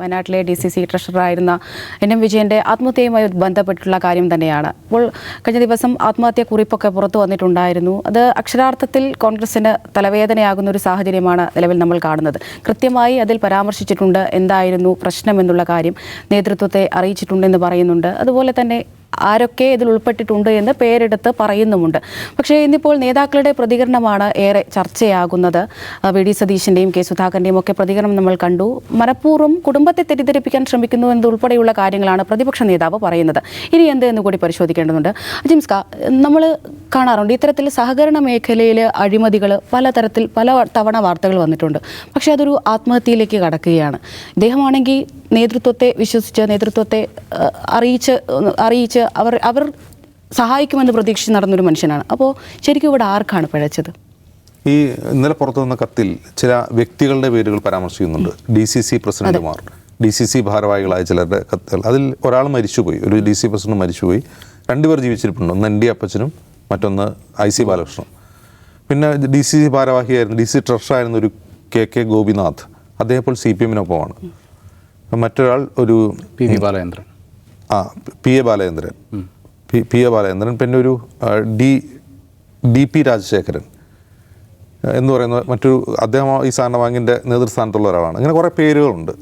വയനാട്ടിലെ D C C ട്രഷററായിരുന്ന N M വിജയന്റെ ആത്മഹത്യയുമായി ബന്ധപ്പെട്ടുള്ള കാര്യം തന്നെയാണ്. അപ്പോൾ കഴിഞ്ഞ ദിവസം ആത്മഹത്യ കുറിപ്പൊക്കെ പുറത്തു വന്നിട്ടുണ്ടായിരുന്നു. അത് അക്ഷരാർത്ഥത്തിൽ കോൺഗ്രസിന് തലവേദനയാകുന്ന ഒരു സാഹചര്യമാണ് നിലവിൽ നമ്മൾ കാണുന്നത്. കൃത്യമായി അതിൽ പരാമർശിച്ചിട്ടുണ്ട് എന്തായിരുന്നു പ്രശ്നം എന്നുള്ള കാര്യം നേതൃത്വത്തെ അറിയിച്ചിട്ടുണ്ടെന്ന് പറയുന്നുണ്ട്. അതുപോലെ തന്നെ ആരൊക്കെ ഇതിൽ ഉൾപ്പെട്ടിട്ടുണ്ട് എന്ന് പേരെടുത്ത് പറയുന്നുമുണ്ട്. പക്ഷേ ഇന്നിപ്പോൾ നേതാക്കളുടെ പ്രതികരണമാണ് ഏറെ ചർച്ചയാകുന്നത്. വി. ഡി. സതീശിന്റെയും കെ. സുധാകരന്റെയും ഒക്കെ പ്രതികരണം നമ്മൾ കണ്ടു. മനഃപൂർവം കുടുംബത്തെ തെറ്റിദ്ധരിപ്പിക്കാൻ ശ്രമിക്കുന്നു എന്നതുൾപ്പെടെയുള്ള കാര്യങ്ങളാണ് പ്രതിപക്ഷ നേതാവ് പറയുന്നത്. ഇനി എന്ത് എന്ന് കൂടി പരിശോധിക്കേണ്ടതുണ്ട്. ജിംസ്ക നമ്മൾ കാണാറുണ്ട് ഇത്തരത്തിൽ സഹകരണ മേഖലയിൽ അഴിമതികൾ പലതരത്തിൽ പല തവണ വാർത്തകൾ വന്നിട്ടുണ്ട്. പക്ഷേ അതൊരു ആത്മഹത്യയിലേക്ക് കടക്കുകയാണ്. ഇദ്ദേഹമാണെങ്കിൽ നേതൃത്വത്തെ വിശ്വസിച്ച് നേതൃത്വത്തെ അറിയിച്ച് അറിയിച്ച് അവർ അവർ സഹായിക്കുമെന്ന് പ്രതീക്ഷിച്ച് നടന്നൊരു മനുഷ്യനാണ്. അപ്പോൾ ശരിക്കും ഇവിടെ ആർക്കാണ് പിഴച്ചത്? ഈ ഇന്നലെ പുറത്തു വന്ന കത്തിൽ ചില വ്യക്തികളുടെ പേരുകൾ പരാമർശിക്കുന്നുണ്ട്. ഡി സി സി പ്രസിഡന്റുമാർ. ഡി സി സി ഭാരവാഹികളായ ചിലരുടെ കത്തുകൾ. അതിൽ ഒരാൾ മരിച്ചുപോയി. ഒരു ഡി സി പ്രസിഡന്റ് മരിച്ചുപോയി. രണ്ടുപേർ ജീവിച്ചിരിപ്പുണ്ട്. ഒന്ന് എൻ ഡി അപ്പച്ചനും മറ്റൊന്ന് ഐ സി ബാലകൃഷ്ണനും. പിന്നെ ഡി സി സി ഭാരവാഹിയായിരുന്നു ഡി സി ട്രഷറായിരുന്ന ഒരു കെ കെ ഗോപിനാഥ്. അദ്ദേഹം ഇപ്പോൾ സി പി എമ്മിനൊപ്പമാണ്. മറ്റൊരാൾ ഒരു പി വി ബാലചന്ദ്രൻ. ആ P A Balachandran. P P A Balachandran പിന്നെ ഒരു ഡി ഡി പി രാജശേഖരൻ. എന്ന് പറയുന്ന മറ്റൊരു അദ്ദേഹം ഈ സാറിന് ബാങ്കിന്റെ നേതൃസ്ഥാനത്തുള്ള ഒരാളാണ്. അങ്ങനെ കുറേ പേരുകളുണ്ട്.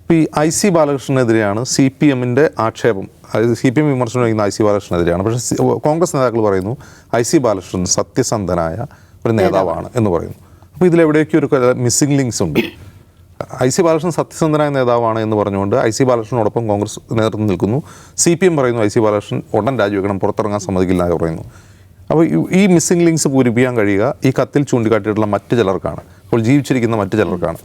ഇപ്പോൾ ഈ ഐ സി ബാലകൃഷ്ണനെതിരെയാണ് സി പി എമ്മിന്റെ ആക്ഷേപം അതായത് സി പി എം വിമർശനം വയ്ക്കുന്ന ഐ സി ബാലകൃഷ്ണനെതിരെയാണ്. പക്ഷേ കോൺഗ്രസ് നേതാക്കൾ പറയുന്നു ഐ സി ബാലകൃഷ്ണൻ സത്യസന്ധനായ ഒരു നേതാവാണ് എന്ന് പറയുന്നു. അപ്പോൾ ഇതിലെവിടെയൊക്കെ ഒരു മിസ്സിംഗ് ലിങ്ക്സ് ഉണ്ട്. ഐ സി ബാലകൃഷ്ണൻ സത്യസന്ധനായ നേതാവാണ് എന്ന് പറഞ്ഞുകൊണ്ട് ഐ സി ബാലകൃഷ്ണനോടൊപ്പം കോൺഗ്രസ് നേതൃത്വം നിൽക്കുന്നു. സി പി എം പറയുന്നു ഐ സി ബാലകൃഷ്ണൻ ഉടൻ രാജിവെക്കണം പുറത്തിറങ്ങാൻ സമ്മതിക്കില്ല എന്ന് പറയുന്നു. അപ്പോൾ ഈ- മിസ്സിംഗ് ലിങ്ക്സ് പൂരിപ്പിക്കാൻ കഴിയുക ഈ കത്തിൽ ചൂണ്ടിക്കാട്ടിയിട്ടുള്ള മറ്റ് ചിലർക്കാണ്. അപ്പോൾ ജീവിച്ചിരിക്കുന്ന മറ്റ് ചിലർക്കാണ്.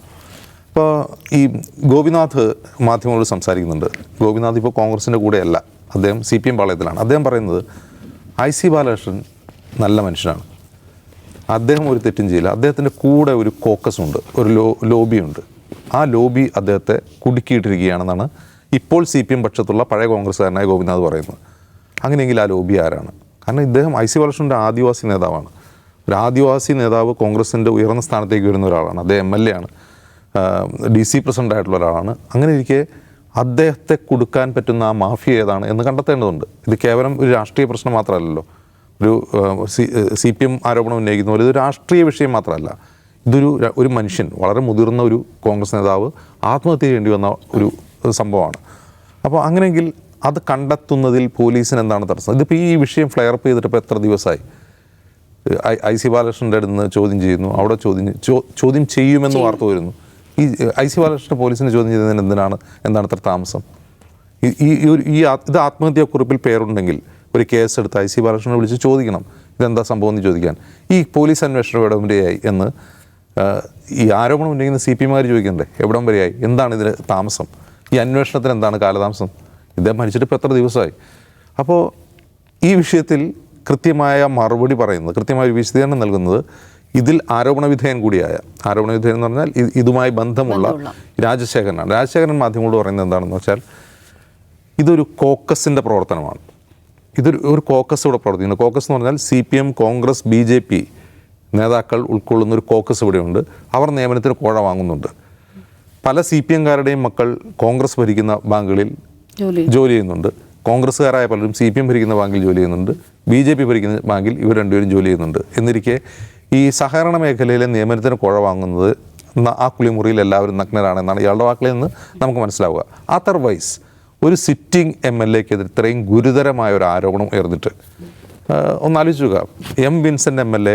ഇപ്പോൾ ഈ ഗോപിനാഥ് മാധ്യമങ്ങളോട് സംസാരിക്കുന്നുണ്ട്. ഗോപിനാഥ് ഇപ്പോൾ കോൺഗ്രസിന്റെ കൂടെയല്ല. അദ്ദേഹം സി പി എം പാളയത്തിലാണ്. അദ്ദേഹം പറയുന്നത് ഐ സി ബാലകൃഷ്ണൻ നല്ല മനുഷ്യനാണ്. അദ്ദേഹം ഒരു തെറ്റും ചെയ്യില്ല. അദ്ദേഹത്തിന്റെ കൂടെ ഒരു കോക്കസ് ഉണ്ട് ഒരു ലോ ലോബിയുണ്ട്. ആ ലോബി അദ്ദേഹത്തെ കുടുക്കിയിട്ടിരിക്കുകയാണെന്നാണ് ഇപ്പോൾ സി പി എം പക്ഷത്തുള്ള പഴയ കോൺഗ്രസ്സുകാരനായ ഗോപിനാഥ് പറയുന്നത്. അങ്ങനെയെങ്കിൽ ആ ലോബി ആരാണ്? കാരണം ഇദ്ദേഹം ഐ സി ബാലകൃഷ്ണന്റെ ആദിവാസി നേതാവാണ്. ഒരു ആദിവാസി നേതാവ് കോൺഗ്രസിന്റെ ഉയർന്ന സ്ഥാനത്തേക്ക് വരുന്ന ഒരാളാണ്. അദ്ദേഹം എം എൽ എ ആണ്. ഡി സി പ്രസിഡന്റ് ആയിട്ടുള്ള ഒരാളാണ്. അങ്ങനെ ഇരിക്കെ അദ്ദേഹത്തെ കൊടുക്കാൻ പറ്റുന്ന ആ മാഫിയ ഏതാണ് എന്ന് കണ്ടെത്തേണ്ടതുണ്ട്. ഇത് കേവലം ഒരു രാഷ്ട്രീയ പ്രശ്നം മാത്രമല്ലല്ലോ. ഒരു സി പി എം ആരോപണം ഉന്നയിക്കുന്ന പോലെ ഇത് രാഷ്ട്രീയ വിഷയം മാത്രമല്ല. ഇതൊരു ഒരു മനുഷ്യൻ വളരെ മുതിർന്ന ഒരു കോൺഗ്രസ് നേതാവ് ആത്മഹത്യ ചെയ്യേണ്ടി വന്ന ഒരു സംഭവമാണ്. അപ്പോൾ അങ്ങനെയെങ്കിൽ അത് കണ്ടെത്തുന്നതിൽ പോലീസിന് എന്താണ് തടസ്സം? ഇതിപ്പോൾ ഈ വിഷയം ഫ്ലെയർ അപ്പ് ചെയ്തിട്ട് ഇപ്പോൾ എത്ര ദിവസമായി ഐ ഐ സി ബാലകൃഷ്ണന്റെ അടുത്ത് നിന്ന് ചോദ്യം ചെയ്യുന്നു അവിടെ ചോദ്യം ചോ- ചോദ്യം ചെയ്യുമെന്ന് വാർത്ത വരുന്നു. ഈ ഐ സി ബാലകൃഷ്ണൻ പോലീസിനെ ചോദ്യം ചെയ്യുന്നതിന് എന്തിനാണ് എന്താണ് അത്ര താമസം? ഈ- ഒരു- ഈ ഇത് ആത്മഹത്യാക്കുറിപ്പിൽ പേരുണ്ടെങ്കിൽ ഒരു കേസ് എടുത്ത് ഐ സി ബാലകൃഷ്ണനെ വിളിച്ച് ചോദിക്കണം ഇതെന്താ സംഭവം എന്ന് ചോദിക്കാൻ. ഈ പോലീസ് അന്വേഷണം എവിടം എന്ന് ഈ ആരോപണം ഉന്നയിക്കുന്ന സി പി മാർ ചോദിക്കണ്ടേ? എവിടം വരെയായി? എന്താണ് ഇതിന് താമസം? ഈ അന്വേഷണത്തിന് എന്താണ് കാലതാമസം? ഇദ്ദേഹം മരിച്ചിട്ട് ഇപ്പോൾ എത്ര ദിവസമായി? അപ്പോൾ ഈ വിഷയത്തിൽ കൃത്യമായ മറുപടി പറയുന്നത് കൃത്യമായ വിശദീകരണം നൽകുന്നത് ഇതിൽ ആരോപണ വിധേയൻ കൂടിയായ ആരോപണ വിധേയൻ എന്ന് പറഞ്ഞാൽ ഇതുമായി ബന്ധമുള്ള രാജശേഖരനാണ്. രാജശേഖരൻ മാധ്യമങ്ങളോട് പറയുന്നത് എന്താണെന്ന് വെച്ചാൽ ഇതൊരു കോക്കസിന്റെ പ്രവർത്തനമാണ്. ഇതൊരു ഒരു കോക്കസ് ഇവിടെ പ്രവർത്തിക്കുന്നു. കോക്കസ് എന്ന് പറഞ്ഞാൽ C P M Congress B J P നേതാക്കൾ ഉൾക്കൊള്ളുന്ന ഒരു കോക്കസ് ഇവിടെയുണ്ട്. അവർ നിയമനത്തിന് കോഴ വാങ്ങുന്നുണ്ട്. പല സി പി എംകാരുടെയും മക്കൾ കോൺഗ്രസ് ഭരിക്കുന്ന ബാങ്കുകളിൽ ജോലി ചെയ്യുന്നുണ്ട്. കോൺഗ്രസ്സുകാരായ പലരും സി പി എം ഭരിക്കുന്ന ബാങ്കിൽ ജോലി ചെയ്യുന്നുണ്ട്. ബി ജെ പി ഭരിക്കുന്ന ബാങ്കിൽ ഇവർ രണ്ടുപേരും ജോലി ചെയ്യുന്നുണ്ട്. എന്നിരിക്കെ ഈ സഹകരണ മേഖലയിലെ നിയമനത്തിന് കുഴ വാങ്ങുന്നത് ആ കുളിമുറിയിൽ എല്ലാവരും നഗ്നരാണെന്നാണ് ഇയാളുടെ വാക്കിൽ നിന്ന് നമുക്ക് മനസ്സിലാവുക. അതർവൈസ് ഒരു സിറ്റിംഗ് എം എൽ എക്കെതിരെ ഇത്രയും ഗുരുതരമായ ഒരു ആരോപണം ഉയർന്നിട്ട്. ഒന്ന് ആലോചിക്കുക എം വിൻസെന്റ് എം എൽ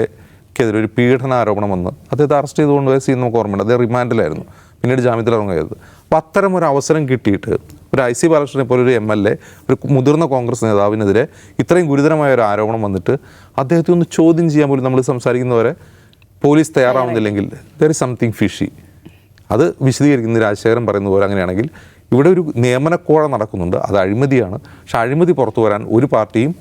എക്കെതിരെ ഒരു പീഡനാരോപണം വന്ന് അദ്ദേഹത്തെ അറസ്റ്റ് ചെയ്തുകൊണ്ട് പോയ സീൻ നമുക്ക് ഓർമ്മയുണ്ട്. അദ്ദേഹം റിമാൻഡിലായിരുന്നു. പിന്നീട് ജാമ്യത്തിൽ ഇറങ്ങുകയത് അപ്പോൾ അത്തരം ഒരു അവസരം കിട്ടിയിട്ട് ഒരു ഐ സി ബാലകൃഷ്ണനെ പോലെ ഒരു എം എൽ എ ഒരു മുതിർന്ന കോൺഗ്രസ് നേതാവിനെതിരെ ഇത്രയും ഗുരുതരമായ ഒരു ആരോപണം വന്നിട്ട് അദ്ദേഹത്തെ ഒന്ന് ചോദ്യം ചെയ്യാൻ പോലും നമ്മൾ സംസാരിക്കുന്നവരെ പോലീസ് തയ്യാറാവുന്നില്ലെങ്കിൽ ദർ ഇസ് സംതിങ് ഫിഷി അത് വിശദീകരിക്കുന്ന രാജശേഖരൻ പറയുന്ന പോലെ അങ്ങനെയാണെങ്കിൽ ഇവിടെ ഒരു നിയമനക്കോഴ നടക്കുന്നുണ്ട്. അത് അഴിമതിയാണ്. പക്ഷെ അഴിമതി പുറത്തു വരാൻ ഒരു പാർട്ടിയും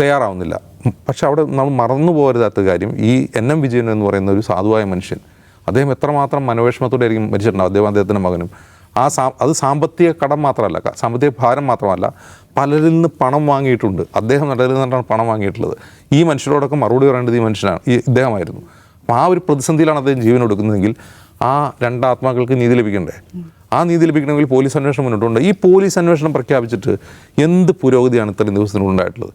തയ്യാറാവുന്നില്ല. പക്ഷെ അവിടെ നമ്മൾ മറന്നു പോകരുതാത്ത കാര്യം ഈ എൻ എം വിജയൻ എന്ന് പറയുന്ന ഒരു സാധുവായ മനുഷ്യൻ അദ്ദേഹം എത്രമാത്രം മനോവിഷമത്തോടെ ആയിരിക്കും മരിച്ചിട്ടുണ്ടാവും അദ്ദേഹം അദ്ദേഹത്തിന്റെ മകനും. ആ സാ അത് സാമ്പത്തിക കടം മാത്രമല്ല സാമ്പത്തിക ഭാരം മാത്രമല്ല പലരിൽ നിന്ന് പണം വാങ്ങിയിട്ടുണ്ട്. അദ്ദേഹം നടലിൽ നിന്നാണ് പണം വാങ്ങിയിട്ടുള്ളത്. ഈ മനുഷ്യരോടൊക്കെ മറുപടി പറയേണ്ടത് ഈ മനുഷ്യനാണ് ഈ ഇദ്ദേഹമായിരുന്നു. അപ്പോൾ ആ ഒരു പ്രതിസന്ധിയിലാണ് അദ്ദേഹം ജീവൻ കൊടുക്കുന്നതെങ്കിൽ ആ രണ്ട് ആത്മാക്കൾക്ക് നീതി ലഭിക്കണ്ടേ? ആ നീതി ലഭിക്കണമെങ്കിൽ പോലീസ് അന്വേഷണം മുന്നോട്ടുണ്ട് ഈ പോലീസ് അന്വേഷണം പ്രഖ്യാപിച്ചിട്ട് എന്ത് പുരോഗതിയാണ് ഇത്രയും ദിവസത്തിനുണ്ടായിട്ടുള്ളത്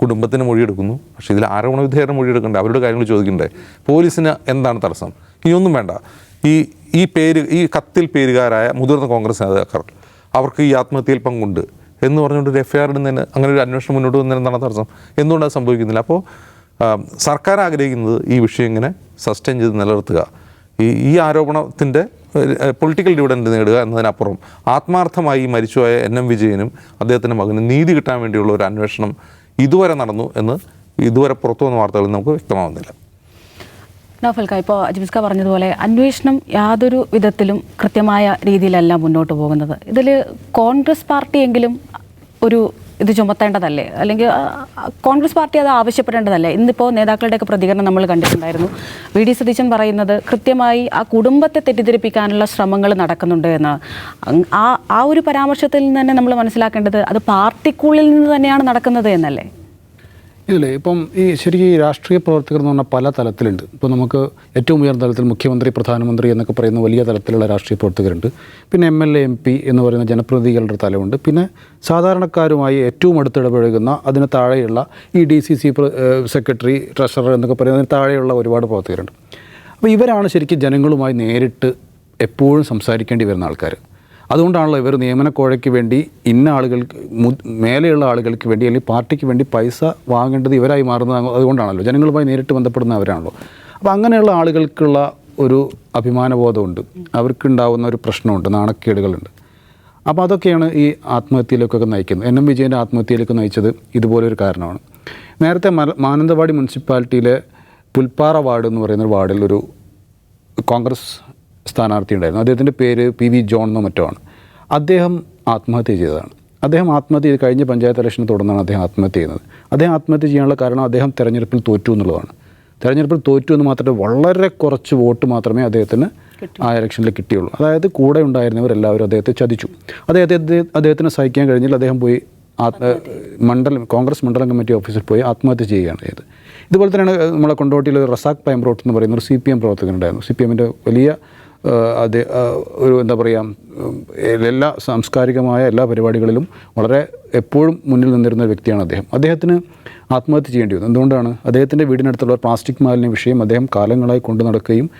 കുടുംബത്തിന് മൊഴിയെടുക്കുന്നു. പക്ഷേ ഇതിൽ ആരോപണ വിധേയരുടെ മൊഴിയെടുക്കണ്ടേ? അവരുടെ കാര്യങ്ങൾ ചോദിക്കണ്ടേ? പോലീസിന് എന്താണ് തടസ്സം? ഇനിയൊന്നും വേണ്ട. ഈ ഈ പേര് ഈ കത്തിൽ പേരുകാരായ മുതിർന്ന കോൺഗ്രസ് നേതാക്കൾ അവർക്ക് ഈ ആത്മഹത്യയിൽ പങ്കുണ്ട് എന്ന് പറഞ്ഞുകൊണ്ട് ഒരു എഫ് ഐ ആർ ഇടുന്നതിന് അങ്ങനെ ഒരു അന്വേഷണം മുന്നോട്ട് വന്നതിന് എന്താണ് തടസ്സം? എന്തുകൊണ്ടാണ് സംഭവിക്കുന്നില്ല? അപ്പോൾ സർക്കാർ ആഗ്രഹിക്കുന്നത് ഈ വിഷയം ഇങ്ങനെ സസ്റ്റെയിൻ ചെയ്ത് നിലനിർത്തുക. ഈ ഈ ആരോപണത്തിന്റെ പൊളിറ്റിക്കൽ ഡിവിഡൻഡ് നേടുക എന്നതിനപ്പുറം ആത്മാർത്ഥമായി മരിച്ചുപോയ എൻ എം വിജയനും അദ്ദേഹത്തിന്റെ മകനും നീതി കിട്ടാൻ വേണ്ടിയുള്ള ഒരു അന്വേഷണം ഇതുവരെ നടന്നു എന്ന് ഇതുവരെ പുറത്തു വന്ന വാർത്തകളിൽ നമുക്ക് വ്യക്തമാവുന്നില്ല. നോഫൽക്ക ഇപ്പോൾ അജിബിസ്ക പറഞ്ഞതുപോലെ അന്വേഷണം യാതൊരു വിധത്തിലും കൃത്യമായ രീതിയിലല്ല മുന്നോട്ട് പോകുന്നത്. ഇതിൽ കോൺഗ്രസ് പാർട്ടിയെങ്കിലും ഒരു ഇത് ചുമത്തേണ്ടതല്ലേ? അല്ലെങ്കിൽ കോൺഗ്രസ് പാർട്ടി അത് ആവശ്യപ്പെടേണ്ടതല്ലേ? ഇന്നിപ്പോൾ നേതാക്കളുടെയൊക്കെ പ്രതികരണം നമ്മൾ കണ്ടിട്ടുണ്ടായിരുന്നു. വി ഡി സതീശൻ പറയുന്നത് കൃത്യമായി ആ കുടുംബത്തെ തെറ്റിദ്ധരിപ്പിക്കാനുള്ള ശ്രമങ്ങൾ നടക്കുന്നുണ്ട് എന്ന്. ആ ആ ഒരു പരാമർശത്തിൽ നിന്ന് തന്നെ നമ്മൾ മനസ്സിലാക്കേണ്ടത് അത് പാർട്ടിക്കുള്ളിൽ നിന്ന് തന്നെയാണ് നടക്കുന്നത് എന്നല്ലേ? ഇതിൽ ഇപ്പം ഈ ശരിക്കും ഈ രാഷ്ട്രീയ പ്രവർത്തകർ എന്ന് പറഞ്ഞാൽ പല തലത്തിലുണ്ട്. ഇപ്പോൾ നമുക്ക് ഏറ്റവും ഉയർന്ന തലത്തിൽ മുഖ്യമന്ത്രി പ്രധാനമന്ത്രി എന്നൊക്കെ പറയുന്ന വലിയ തലത്തിലുള്ള രാഷ്ട്രീയ പ്രവർത്തകരുണ്ട്. പിന്നെ M L A M P എന്ന് പറയുന്ന ജനപ്രതിനിധികളുടെ തലമുണ്ട്. പിന്നെ സാധാരണക്കാരുമായി ഏറ്റവും അടുത്തിടപഴകുന്ന അതിന് താഴെയുള്ള ഈ D C C secretary treasurer എന്നൊക്കെ പറയുന്നതിന് താഴെയുള്ള ഒരുപാട് പ്രവർത്തകരുണ്ട്. അപ്പോൾ ഇവരാണ് ശരിക്കും ജനങ്ങളുമായി നേരിട്ട് എപ്പോഴും സംസാരിക്കേണ്ടി വരുന്ന ആൾക്കാർ അതുകൊണ്ടാണല്ലോ ഇവർ നിയമനക്കോഴയ്ക്ക് വേണ്ടി ഇന്ന ആളുകൾക്ക് മേലെയുള്ള ആളുകൾക്ക് വേണ്ടി അല്ലെങ്കിൽ പാർട്ടിക്ക് വേണ്ടി പൈസ വാങ്ങേണ്ടത് ഇവരായി മാറുന്നത് അതുകൊണ്ടാണല്ലോ. ജനങ്ങളുമായി നേരിട്ട് ബന്ധപ്പെടുന്ന അവരാണല്ലോ. അപ്പോൾ അങ്ങനെയുള്ള ആളുകൾക്കുള്ള ഒരു അഭിമാനബോധമുണ്ട്. അവർക്കുണ്ടാവുന്ന ഒരു പ്രശ്നമുണ്ട്. നാണക്കേടുകളുണ്ട്. അപ്പോൾ അതൊക്കെയാണ് ഈ ആത്മഹത്യയിലേക്കൊക്കെ നയിക്കുന്നത്. എൻ എം വിജയന്റെ ആത്മഹത്യയിലേക്ക് നയിച്ചത് ഇതുപോലൊരു കാരണമാണ്. നേരത്തെ മാനന്തവാടി മുനിസിപ്പാലിറ്റിയിലെ പുൽപ്പാറ വാർഡ് എന്ന് പറയുന്ന വാർഡിൽ ഒരു കോൺഗ്രസ് സ്ഥാനാർത്ഥി ഉണ്ടായിരുന്നു. അദ്ദേഹത്തിന്റെ പേര് പി വി ജോൺ എന്നോ മറ്റോ ആണ്. അദ്ദേഹം ആത്മഹത്യ ചെയ്തതാണ്. അദ്ദേഹം ആത്മഹത്യ ചെയ്ത് കഴിഞ്ഞ പഞ്ചായത്ത് ഇലക്ഷനെ തുടർന്നാണ് അദ്ദേഹം ആത്മഹത്യ ചെയ്യുന്നത്. അദ്ദേഹം ആത്മഹത്യ ചെയ്യാനുള്ള കാരണം അദ്ദേഹം തെരഞ്ഞെടുപ്പിൽ തോറ്റു എന്നുള്ളതാണ്. തെരഞ്ഞെടുപ്പിൽ തോറ്റു എന്ന് മാത്രമേ വളരെ കുറച്ച് വോട്ട് മാത്രമേ അദ്ദേഹത്തിന് ആ ഇലക്ഷനിൽ കിട്ടിയുള്ളൂ. അതായത് കൂടെ ഉണ്ടായിരുന്നവരെല്ലാവരും അദ്ദേഹത്തെ ചതിച്ചു. അദ്ദേഹത്തെ അദ്ദേഹത്തിന് സഹിക്കാൻ കഴിഞ്ഞില്ല. അദ്ദേഹം പോയി ആത്മ മണ്ഡലം കോൺഗ്രസ് മണ്ഡലം കമ്മിറ്റി ഓഫീസിൽ പോയി ആത്മഹത്യ ചെയ്യുകയാണ് ചെയ്തത്. ഇതുപോലെ തന്നെയാണ് നമ്മളെ കൊണ്ടോട്ടിയിൽ റസാഖ് പൈമ്പ്രോട്ട് എന്ന് പറയുന്ന ഒരു സി പി എം പ്രവർത്തകനുണ്ടായിരുന്നു സി പി എമ്മിന്റെ വലിയ അത് ഒരു എന്താ പറയുക എല്ലാ സാംസ്കാരികമായ എല്ലാ പരിപാടികളിലും വളരെ എപ്പോഴും മുന്നിൽ നിന്നിരുന്ന വ്യക്തിയാണ് അദ്ദേഹം. അദ്ദേഹത്തിന് ആത്മഹത്യ ചെയ്യേണ്ടി വന്നു. എന്തുകൊണ്ടാണ്? അദ്ദേഹത്തിന്റെ വീടിനടുത്തുള്ള പ്ലാസ്റ്റിക് മാലിന്യ വിഷയം അദ്ദേഹം കാലങ്ങളായി കൊണ്ടു നടക്കുകയും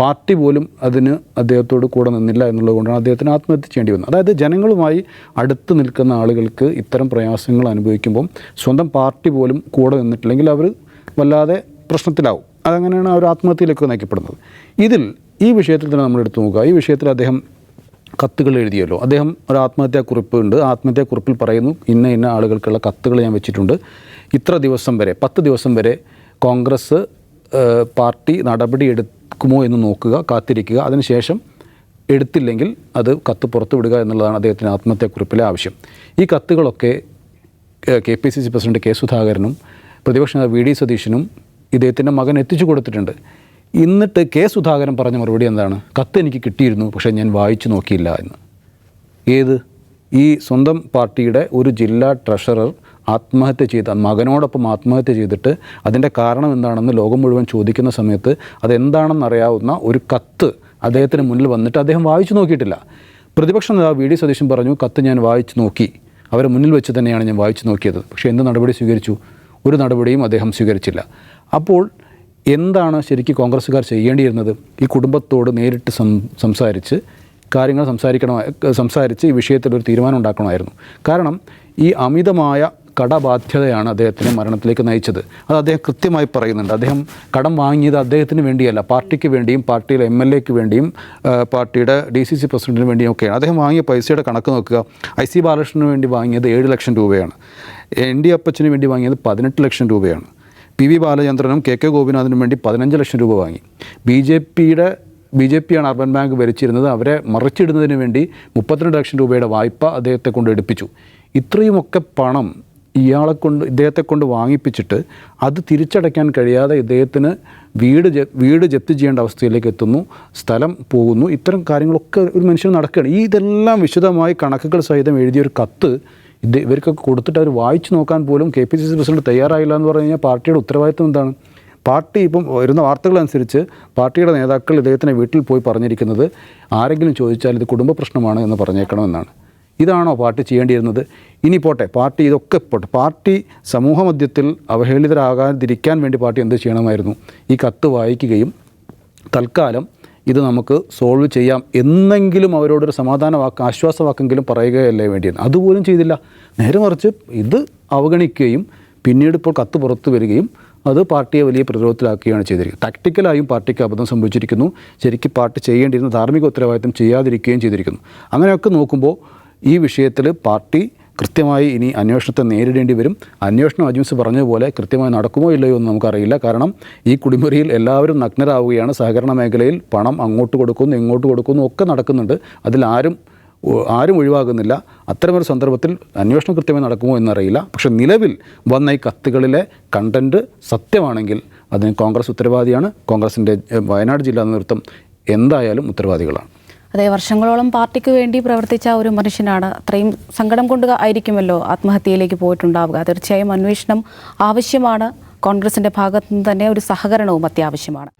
പാർട്ടി പോലും അതിന് അദ്ദേഹത്തോട് കൂടെ നിന്നില്ല എന്നുള്ളത് കൊണ്ടാണ് അദ്ദേഹത്തിന് ആത്മഹത്യ ചെയ്യേണ്ടി വന്നത്. അതായത് ജനങ്ങളുമായി അടുത്ത് നിൽക്കുന്ന ആളുകൾക്ക് ഇത്തരം പ്രയാസങ്ങൾ അനുഭവിക്കുമ്പം സ്വന്തം പാർട്ടി പോലും കൂടെ നിന്നിട്ടില്ലെങ്കിൽ അവർ വല്ലാതെ പ്രശ്നത്തിലാവും. അതങ്ങനെയാണ് അവർ ആത്മഹത്യയിലേക്ക് നയിക്കപ്പെടുന്നത്. ഇതിൽ ഈ വിഷയത്തിൽ തന്നെ നമ്മൾ എടുത്തു നോക്കുക. ഈ വിഷയത്തിൽ അദ്ദേഹം കത്തുകൾ എഴുതിയല്ലോ. അദ്ദേഹം ഒരു ആത്മഹത്യാക്കുറിപ്പ് ഉണ്ട്. ആത്മഹത്യാക്കുറിപ്പിൽ പറയുന്നു ഇന്ന ഇന്ന ആളുകൾക്കുള്ള കത്തുകൾ ഞാൻ വെച്ചിട്ടുണ്ട്. ഇത്ര ദിവസം വരെ പത്ത് ദിവസം വരെ കോൺഗ്രസ് പാർട്ടി നടപടി എടുക്കുമോ എന്ന് നോക്കുക കാത്തിരിക്കുക. അതിനുശേഷം എടുത്തില്ലെങ്കിൽ അത് കത്ത് പുറത്തു വിടുക എന്നുള്ളതാണ് അദ്ദേഹത്തിന്റെ ആത്മഹത്യാക്കുറിപ്പിലെ ആവശ്യം. ഈ കത്തുകളൊക്കെ K P C C president K സുധാകരനും പ്രതിപക്ഷ നേതാവ് വി ഡി സതീശനും ഇദ്ദേഹത്തിന്റെ മകൻ എത്തിച്ചു കൊടുത്തിട്ടുണ്ട്. എന്നിട്ട് കെ സുധാകരൻ പറഞ്ഞ മറുപടി എന്താണ്? കത്ത് എനിക്ക് കിട്ടിയിരുന്നു പക്ഷേ ഞാൻ വായിച്ചു നോക്കിയില്ല എന്ന്. ഏത്? ഈ സ്വന്തം പാർട്ടിയുടെ ഒരു ജില്ലാ ട്രഷറർ ആത്മഹത്യ ചെയ്ത മകനോടൊപ്പം ആത്മഹത്യ ചെയ്തിട്ട് അതിന്റെ കാരണം എന്താണെന്ന് ലോകം മുഴുവൻ ചോദിക്കുന്ന സമയത്ത് അതെന്താണെന്നറിയാവുന്ന ഒരു കത്ത് അദ്ദേഹത്തിന് മുന്നിൽ വന്നിട്ട് അദ്ദേഹം വായിച്ചു നോക്കിയിട്ടില്ല. പ്രതിപക്ഷ നേതാവ് വി. ഡി. സതീശൻ പറഞ്ഞു കത്ത് ഞാൻ വായിച്ചു നോക്കി. അവരെ മുന്നിൽ വെച്ച് തന്നെയാണ് ഞാൻ വായിച്ചു നോക്കിയത്. പക്ഷേ എന്ത് നടപടി സ്വീകരിച്ചു? ഒരു നടപടിയും അദ്ദേഹം സ്വീകരിച്ചില്ല. അപ്പോൾ എന്താണ് ശരിക്കും കോൺഗ്രസ്സുകാർ ചെയ്യേണ്ടിയിരുന്നത്? ഈ കുടുംബത്തോട് നേരിട്ട് സംസാരിച്ച് കാര്യങ്ങൾ സംസാരിക്കണ സംസാരിച്ച് ഈ വിഷയത്തിൽ ഒരു തീരുമാനം ഉണ്ടാക്കണമായിരുന്നു. കാരണം ഈ അമിതമായ കടബാധ്യതയാണ് അദ്ദേഹത്തിനെ മരണത്തിലേക്ക് നയിച്ചത്. അത് അദ്ദേഹം കൃത്യമായി പറയുന്നുണ്ട്. അദ്ദേഹം കടം വാങ്ങിയത് അദ്ദേഹത്തിന് വേണ്ടിയല്ല. പാർട്ടിക്ക് വേണ്ടിയും പാർട്ടിയിലെ എം എൽ എക്ക് വേണ്ടിയും പാർട്ടിയുടെ ഡി സി സി പ്രസിഡന്റിന് വേണ്ടിയും ഒക്കെയാണ്. അദ്ദേഹം വാങ്ങിയ പൈസയുടെ കണക്ക് നോക്കുക. ഐ സി ബാലകൃഷ്ണന് വേണ്ടി വാങ്ങിയത് ഏഴ് ലക്ഷം രൂപയാണ്. എൻ ഡി അപ്പച്ചന് വേണ്ടി വാങ്ങിയത് പതിനെട്ട് ലക്ഷം രൂപയാണ്. പി വി ബാലചന്ദ്രനും കെ കെ ഗോപിനാഥിനും വേണ്ടി പതിനഞ്ച് ലക്ഷം രൂപ വാങ്ങി. ബി ജെ പിയുടെ ബി ജെ പിയാണ് അർബൻ ബാങ്ക് ഭരിച്ചിരുന്നത്. അവരെ മറിച്ചിടുന്നതിന് വേണ്ടി മുപ്പത്തിരണ്ട് ലക്ഷം രൂപയുടെ വായ്പ അദ്ദേഹത്തെ കൊണ്ട് എടുപ്പിച്ചു. ഇത്രയുമൊക്കെ പണം ഇയാളെ കൊണ്ട് ഇദ്ദേഹത്തെ കൊണ്ട് വാങ്ങിപ്പിച്ചിട്ട് അത് തിരിച്ചടയ്ക്കാൻ കഴിയാതെ ഇദ്ദേഹത്തിന് വീട് വീട് ജപ്തി ചെയ്യേണ്ട അവസ്ഥയിലേക്ക് എത്തുന്നു. സ്ഥലം പോകുന്നു. ഇത്തരം കാര്യങ്ങളൊക്കെ ഒരു മനുഷ്യന് നടക്കുകയാണ്. ഇതെല്ലാം വിശദമായി കണക്കുകൾ സഹിതം എഴുതിയൊരു കത്ത് ഇത് ഇവർക്കൊക്കെ കൊടുത്തിട്ട് അവർ വായിച്ചു നോക്കാൻ പോലും K P C C president തയ്യാറായില്ല എന്ന് പറഞ്ഞു കഴിഞ്ഞാൽ പാർട്ടിയുടെ ഉത്തരവാദിത്വം എന്താണ്? പാർട്ടി ഇപ്പം വരുന്ന വാർത്തകളനുസരിച്ച് പാർട്ടിയുടെ നേതാക്കൾ ഇദ്ദേഹത്തിനെ വീട്ടിൽ പോയി പറഞ്ഞിരിക്കുന്നത് ആരെങ്കിലും ചോദിച്ചാൽ ഇത് കുടുംബ പ്രശ്നമാണ് എന്ന് പറഞ്ഞേക്കണമെന്നാണ്. ഇതാണോ പാർട്ടി ചെയ്യേണ്ടിയിരുന്നത്? ഇനി പോട്ടെ പാർട്ടി ഇതൊക്കെ പോട്ടെ. പാർട്ടി സമൂഹമധ്യത്തിൽ അവഹേളിതരാകാതിരിക്കാൻ വേണ്ടി പാർട്ടി എന്ത് ചെയ്യണമായിരുന്നു? ഈ കത്ത് വായിക്കുകയും തൽക്കാലം ഇത് നമുക്ക് സോൾവ് ചെയ്യാം എന്നെങ്കിലും അവരോടൊരു സമാധാന വാക്ക് ആശ്വാസവാക്കെങ്കിലും പറയുകയല്ലേ വേണ്ടിയത് അതുപോലും ചെയ്തില്ല. നേരെ മറിച്ച് ഇത് അവഗണിക്കുകയും പിന്നീട് ഇപ്പോൾ കത്ത് പുറത്തു വരികയും അത് പാർട്ടിയെ വലിയ പ്രതിരോധത്തിലാക്കുകയാണ് ചെയ്തിരിക്കുന്നത്. ടാക്ടിക്കലായും പാർട്ടിക്ക് അബദ്ധം സംഭവിച്ചിരിക്കുന്നു. ശരിക്കും പാർട്ടി ചെയ്യേണ്ടിയിരുന്ന ധാർമ്മിക ഉത്തരവാദിത്തം ചെയ്യാതിരിക്കുകയും ചെയ്തിരിക്കുന്നു. അങ്ങനെയൊക്കെ നോക്കുമ്പോൾ ഈ വിഷയത്തിൽ പാർട്ടി കൃത്യമായി ഇനി അന്വേഷണത്തെ നേരിടേണ്ടി വരും. അന്വേഷണം അജിംസ് പറഞ്ഞതുപോലെ കൃത്യമായി നടക്കുമോ ഇല്ലയോ എന്ന് നമുക്കറിയില്ല. കാരണം ഈ കുടിമുറിയിൽ എല്ലാവരും നഗ്നരാവുകയാണ്. സഹകരണ മേഖലയിൽ പണം അങ്ങോട്ട് കൊടുക്കുന്നു ഇങ്ങോട്ട് കൊടുക്കുന്നു ഒക്കെ നടക്കുന്നുണ്ട്. അതിലാരും ആരും ഒഴിവാകുന്നില്ല. അത്തരമൊരു സന്ദർഭത്തിൽ അന്വേഷണം കൃത്യമായി നടക്കുമോ എന്നറിയില്ല. പക്ഷെ നിലവിൽ വന്ന ഈ കത്തുകളിലെ കണ്ടന്റ് സത്യമാണെങ്കിൽ അതിന് കോൺഗ്രസ് ഉത്തരവാദിയാണ്. കോൺഗ്രസിന്റെ വയനാട് ജില്ലാ നേതൃത്വം എന്തായാലും ഉത്തരവാദികളാണ്. അതെ വർഷങ്ങളോളം പാർട്ടിക്ക് വേണ്ടി പ്രവർത്തിച്ച ഒരു മനുഷ്യനാണ്. അത്രയും സങ്കടം കൊണ്ട് ആയിരിക്കുമല്ലോ ആത്മഹത്യയിലേക്ക് പോയിട്ടുണ്ടാവുക. തീർച്ചയായും അന്വേഷണം ആവശ്യമാണ്. കോൺഗ്രസിന്റെ ഭാഗത്തുനിന്ന് തന്നെ ഒരു സഹകരണവും അത്യാവശ്യമാണ്.